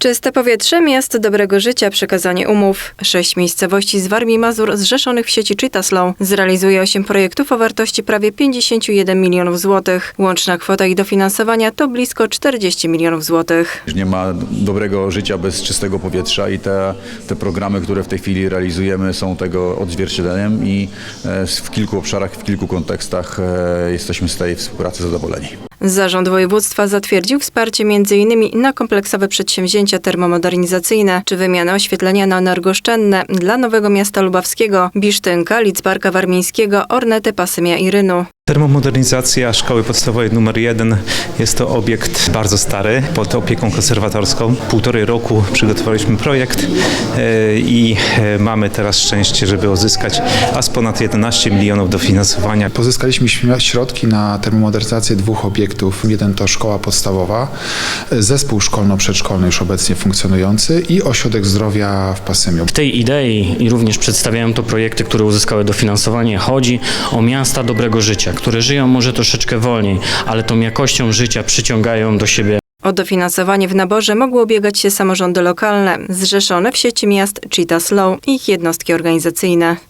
Czyste powietrze, miasto dobrego życia, przekazanie umów. Sześć miejscowości z Warmii Mazur zrzeszonych w sieci Chitaslow zrealizuje osiem projektów o wartości prawie 51 milionów złotych. Łączna kwota ich dofinansowania to blisko 40 milionów złotych. Nie ma dobrego życia bez czystego powietrza i te, te programy, które w tej chwili realizujemy są tego odzwierciedleniem i e, w kilku obszarach, w kilku kontekstach e, jesteśmy z tej współpracy zadowoleni. Zarząd województwa zatwierdził wsparcie m.in. na kompleksowe przedsięwzięcia termomodernizacyjne czy wymianę oświetlenia na energooszczędne dla Nowego Miasta Lubawskiego, Bisztynka, Lidzbarka Warmińskiego, Ornety, Pasymia i Rynu. Termomodernizacja szkoły podstawowej numer 1 jest to obiekt bardzo stary, pod opieką konserwatorską. Półtorej roku przygotowaliśmy projekt e, i e, mamy teraz szczęście, żeby uzyskać aż ponad 11 milionów dofinansowania. Pozyskaliśmy środki na termomodernizację dwóch obiektów. Jeden to szkoła podstawowa, zespół szkolno-przedszkolny już obecnie funkcjonujący i ośrodek zdrowia w Pasymiu. W tej idei i również przedstawiają to projekty, które uzyskały dofinansowanie. Chodzi o miasta dobrego życia, które żyją może troszeczkę wolniej, ale tą jakością życia przyciągają do siebie O dofinansowanie w naborze mogły ubiegać się samorządy lokalne, zrzeszone w sieci miast Cheetah Slow i ich jednostki organizacyjne.